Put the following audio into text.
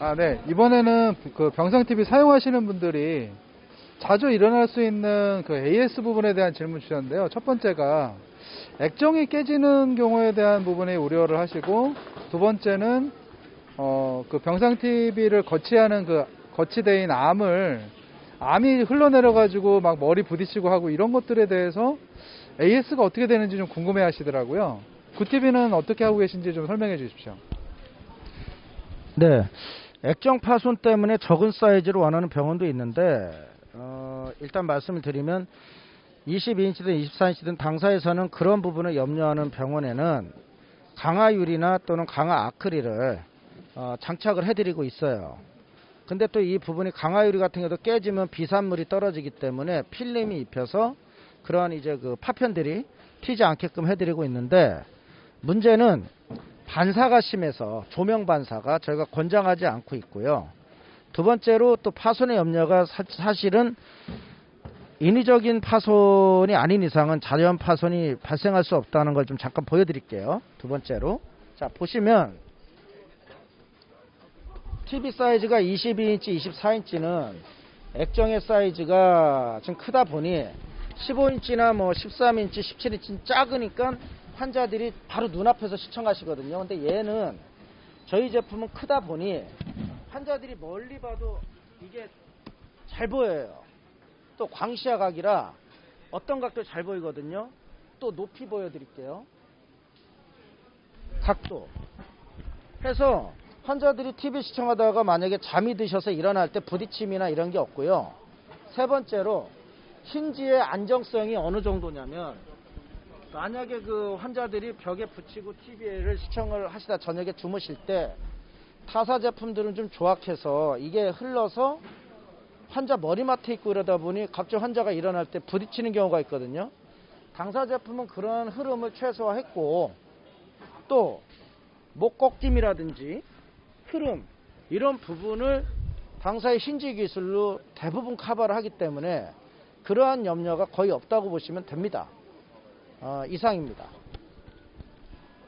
아, 네. 이번에는 그 병상 TV 사용하시는 분들이 자주 일어날 수 있는 그 AS 부분에 대한 질문 주셨는데요. 첫 번째가 액정이 깨지는 경우에 대한 부분에 우려를 하시고 두 번째는 어, 그 병상 TV를 거치하는 그 거치대인 암을 암이 흘러내려 가지고 막 머리 부딪히고 하고 이런 것들에 대해서 AS가 어떻게 되는지 좀 궁금해 하시더라고요. 굿TV는 어떻게 하고 계신지 좀 설명해 주십시오. 네. 액정 파손 때문에 적은 사이즈로 원하는 병원도 있는데, 어, 일단 말씀을 드리면 22인치든 24인치든 당사에서는 그런 부분을 염려하는 병원에는 강화 유리나 또는 강화 아크릴을 어, 장착을 해드리고 있어요. 근데 또 이 부분이 강화 유리 같은 경우도 깨지면 비산물이 떨어지기 때문에 필름이 입혀서 그러한 이제 그 파편들이 튀지 않게끔 해드리고 있는데 문제는 반사가 심해서 조명 반사가 저희가 권장하지 않고 있고요. 두 번째로 또 파손의 염려가 사, 사실은 인위적인 파손이 아닌 이상은 자연 파손이 발생할 수 없다는 걸 좀 잠깐 보여드릴게요. 두 번째로 자 보시면 TV 사이즈가 22인치, 24인치는 액정의 사이즈가 좀 크다 보니 15인치나 뭐 13인치, 17인치는 작으니까 환자들이 바로 눈앞에서 시청하시거든요. 근데 얘는 저희 제품은 크다 보니 환자들이 멀리 봐도 이게 잘 보여요. 또 광시야 각이라 어떤 각도 잘 보이거든요. 또 높이 보여드릴게요. 각도. 해서 환자들이 TV 시청하다가 만약에 잠이 드셔서 일어날 때 부딪힘이나 이런 게 없고요. 세 번째로 힌지의 안정성이 어느 정도냐면 만약에 그 환자들이 벽에 붙이고 TV를 시청을 하시다 저녁에 주무실 때 타사 제품들은 좀 조악해서 이게 흘러서 환자 머리맡에 있고 이러다 보니 갑자기 환자가 일어날 때 부딪히는 경우가 있거든요. 당사 제품은 그런 흐름을 최소화했고 또 목 꺾임이라든지 흐름 이런 부분을 당사의 힌지 기술로 대부분 커버를 하기 때문에 그러한 염려가 거의 없다고 보시면 됩니다. 어, 이상입니다.